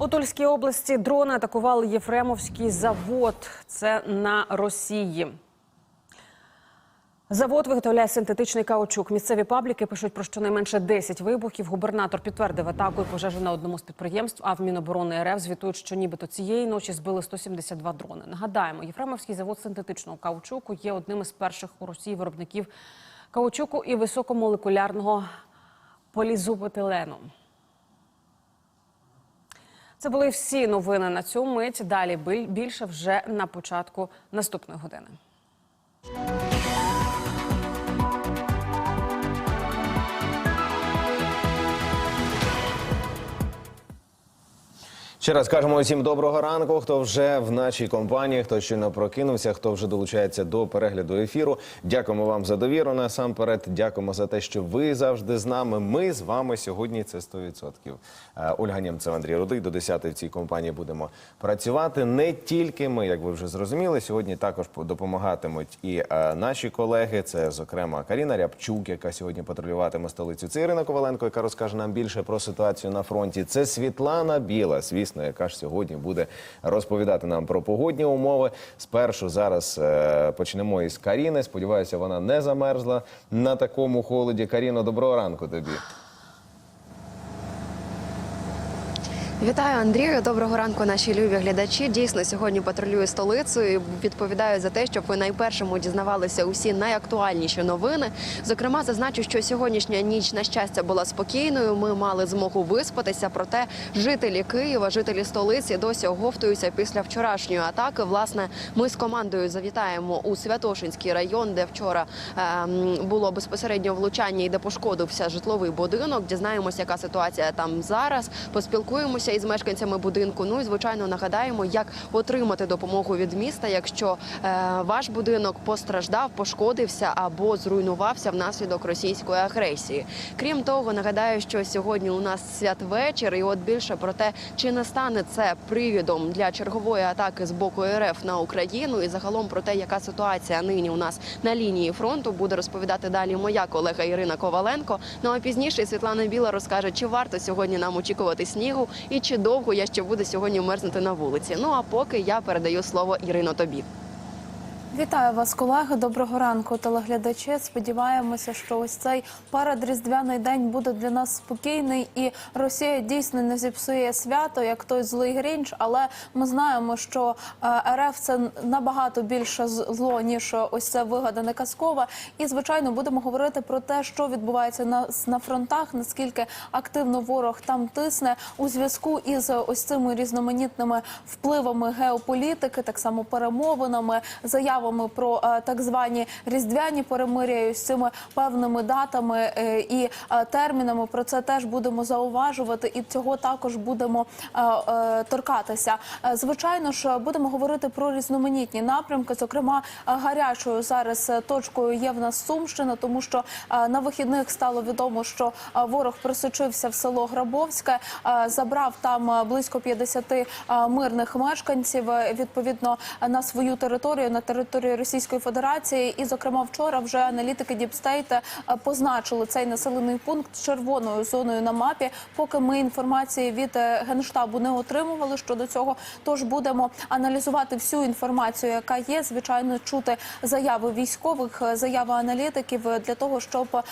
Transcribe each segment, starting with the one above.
У Тульській області дрони атакували Єфремовський завод. Це на Росії. Завод виготовляє синтетичний каучук. Місцеві пабліки пишуть про щонайменше 10 вибухів. Губернатор підтвердив атаку і пожежу на одному з підприємств. А в Міноборони РФ звітують, що нібито цієї ночі збили 172 дрони. Нагадаємо, Єфремовський завод синтетичного каучуку є одним із перших у Росії виробників каучуку і високомолекулярного полізубетилену. Це були всі новини на цю мить. Далі біль- більше вже на початку наступної години. Ще раз кажемо усім доброго ранку. Хто вже в нашій компанії, хто щойно прокинувся, хто вже долучається до перегляду ефіру. Дякуємо вам за довіру. Насамперед, дякуємо за те, що ви завжди з нами. Ми з вами сьогодні. Це 100%. Е, Ольга Нємцева, Андрій Рудик. До 10 в цій компанії будемо працювати. Не тільки ми, як ви вже зрозуміли. Сьогодні також допомагатимуть і е, наші колеги. Це, зокрема, Каріна Рябчук, яка сьогодні патрулюватиме столицю. Це Ірина Коваленко, яка розкаже нам більше про ситуацію на фронті. Це Світлана Біла, звісно, яка ж сьогодні буде розповідати нам про погодні умови. Спершу зараз е, почнемо із Каріни. Сподіваюся, вона не замерзла на такому холоді. Каріно, доброго ранку тобі. Вітаю, Андрію. Доброго ранку, наші любі глядачі. Дійсно, сьогодні патрулюю столицю і відповідаю за те, щоб ви найпершому дізнавалися усі найактуальніші новини. Зокрема, зазначу, що сьогоднішня ніч на щастя була спокійною. Ми мали змогу виспатися. Проте жителі Києва, жителі столиці досі оговтуються після вчорашньої атаки. Власне, ми з командою завітаємо у Святошинський район, де вчора ем, було безпосередньо влучання і де пошкодився житловий будинок. Дізнаємося, яка ситуація там зараз. Поспілкуємося із мешканцями будинку. Ну і звичайно нагадаємо, як отримати допомогу від міста, якщо е, ваш будинок постраждав, пошкодився або зруйнувався внаслідок російської агресії. Крім того, нагадаю, що сьогодні у нас святвечір, і от більше про те, чи не стане це привідом для чергової атаки з боку РФ на Україну, і загалом про те, яка ситуація нині у нас на лінії фронту, буде розповідати далі моя колега Ірина Коваленко. Ну а пізніше Світлана Біла розкаже, чи варто сьогодні нам очікувати снігу і чи довго я ще буду сьогодні мерзнути на вулиці. Ну а поки я передаю слово Ірино тобі. Вітаю вас, колеги. Доброго ранку, телеглядачі. Сподіваємося, що ось цей передріздвяний день буде для нас спокійний, і Росія дійсно не зіпсує свято, як той злий Грінч. Але ми знаємо, що е, РФ це набагато більше зло ніж ось це вигадане казкове. І звичайно будемо говорити про те, що відбувається на, на фронтах, наскільки активно ворог там тисне у зв'язку із ось цими різноманітними впливами геополітики, так само перемовинами, заявами про е, так звані різдвяні перемир'я з цими певними датами е, і е, термінами. Про це теж будемо зауважувати, і цього також будемо торкатися. Звичайно ж, будемо говорити про різноманітні напрямки. Зокрема, гарячою зараз точкою є в нас Сумщина, тому що на вихідних стало відомо, що ворог просочився в село Грабовське, забрав там близько 50 е, мирних мешканців відповідно на свою територію на територію Російської Федерації. І, зокрема, вчора вже аналітики Діпстейт е, позначили цей населений пункт червоною зоною на мапі. Поки ми інформації від е, генштабу не отримували щодо цього. Тож будемо аналізувати всю інформацію, яка є. Звичайно, чути заяви військових, е, заяви аналітиків для того, щоб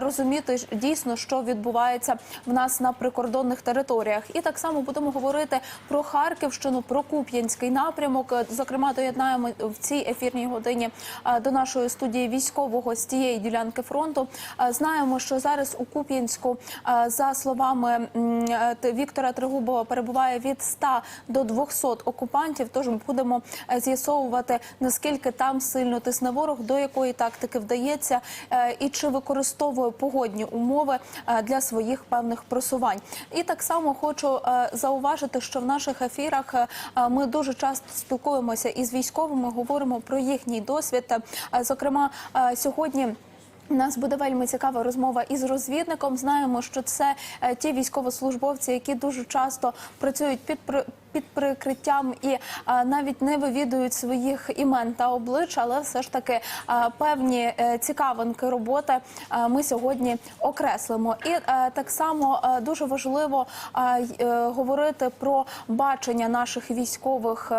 розуміти дійсно, що відбувається в нас на прикордонних територіях. І так само будемо говорити про Харківщину, про Куп'янський напрямок. Зокрема, доєднаємо в цій ефірній годині е, до нашої студії військового з тієї ділянки фронту. Е, Знаємо, що зараз у Куп'янську, е, за словами Віктора Тригубова, перебуває від 100 до 200 окупантів. Тож ми будемо з'ясовувати наскільки там сильно тисне ворог, до якої тактики вдається, і чи використовує погодні умови для своїх певних просувань. І так само хочу зауважити, що в наших ефірах ми дуже часто спілкуємося із військовими, говоримо про їхній досвід. Е, Зокрема, е, сьогодні. У нас буде вельми цікава розмова із розвідником. Знаємо, що це е, ті військовослужбовці, які дуже часто працюють під під прикриттям і е, навіть не вивідують своїх імен та облич, але все ж таки е, певні е, цікавинки роботи е, ми сьогодні окреслимо. І так само дуже важливо говорити про бачення наших військових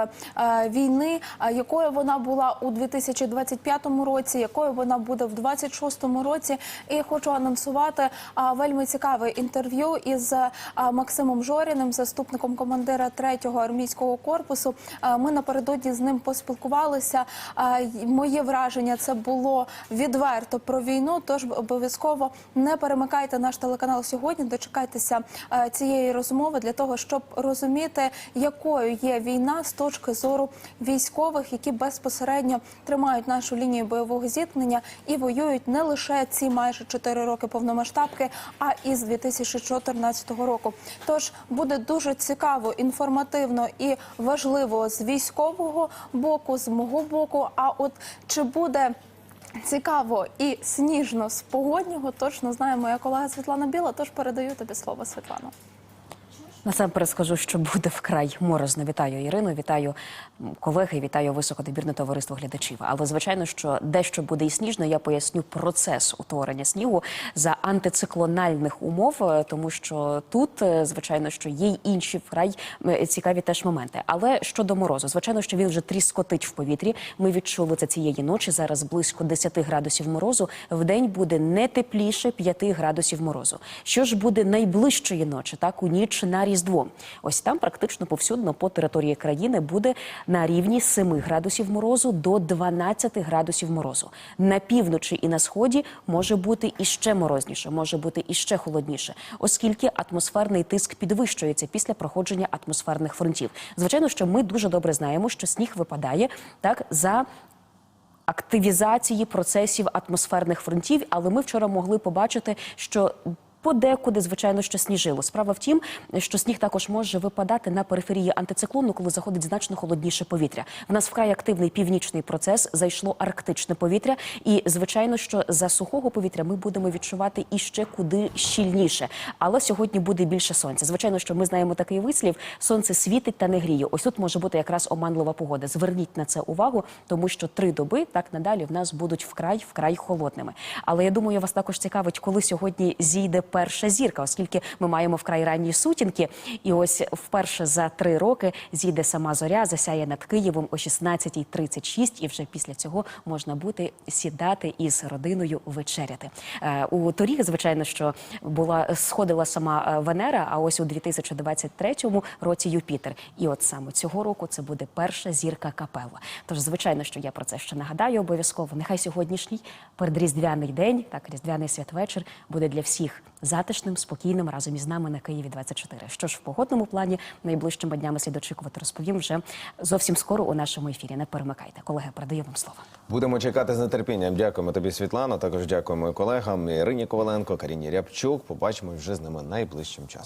війни, якою вона була у 2025 році, якою вона буде в 2026 році. І хочу анонсувати вельми цікаве інтерв'ю із Максимом Жоріним, заступником командира 3-го армійського корпусу. Е, Ми напередодні з ним поспілкувалися. Е, Моє враження це було відверто про війну. Тож обов'язково не перемикайте наш телеканал сьогодні. Дочекайтеся е, цієї розмови для того, щоб розуміти, якою є війна з точки зору військових, які безпосередньо тримають нашу лінію бойового зіткнення і воюють не лише ці майже 4 роки повномасштабки, а і з 2014 року. Тож буде дуже цікаво, інформативно і важливо з військового боку, з мого боку. А от чи буде цікаво і сніжно з погоднього, точно знає моя колега Світлана Біла. Тож передаю тобі слово, Світлано. Насамперед скажу, що буде вкрай морозно. Вітаю Ірину, вітаю колеги, вітаю високодобірне товариство глядачів. Але звичайно, що дещо буде і сніжно. Я поясню процес утворення снігу за антициклональних умов, е, тому що тут, е, звичайно, що є й інші вкрай е, цікаві теж моменти. Але щодо морозу, звичайно, що він вже тріскотить в повітрі. Ми відчули це цієї ночі. Зараз близько 10 градусів морозу. В день буде не тепліше 5 градусів морозу. Що ж буде найближчої ночі, так у ніч на Різдво. Ось там практично повсюдно по території країни буде на рівні 7 градусів морозу до 12 градусів морозу. На півночі і на сході може бути іще морозніше, може бути іще холодніше, оскільки атмосферний тиск підвищується після проходження атмосферних фронтів. Звичайно, що ми дуже добре знаємо, що сніг випадає так за активізації процесів атмосферних фронтів, але ми вчора могли побачити, що. Подекуди, звичайно, що сніжило. Справа в тім, що сніг також може випадати на периферії антициклону, коли заходить значно холодніше повітря. В нас вкрай активний північний процес, зайшло арктичне повітря, і звичайно, що за сухого повітря ми будемо відчувати іще куди щільніше. Але сьогодні буде більше сонця. Звичайно, що ми знаємо такий вислів: сонце світить та не гріє. Ось тут може бути якраз оманлива погода. Зверніть на це увагу, тому що три доби так надалі в нас будуть вкрай вкрай холодними. Але я думаю, вас також цікавить, коли сьогодні зійде перша зірка, оскільки ми маємо вкрай ранні сутінки. І ось вперше за три роки зійде сама зоря, засяє над Києвом о 16.36, і вже після цього можна буде сідати із родиною вечеряти. Е, У торік, звичайно, що була сходила сама е, Венера, а ось у 2023 році Юпітер. І от саме цього року це буде перша зірка капела. Тож, звичайно, що я про це ще нагадаю обов'язково. Нехай сьогоднішній передріздвяний день, так різдвяний святвечір буде для всіх затишним, спокійним разом із нами на Києві 24. Що ж в погодному плані найближчими днями слід очікувати, розповім вже зовсім скоро у нашому ефірі. Не перемикайте. Колеги, передаю вам слово. Будемо чекати з нетерпінням. Дякуємо тобі, Світлана. Також дякуємо колегам Ірині Коваленко, Каріні Рябчук. Побачимо вже з ними найближчим часом.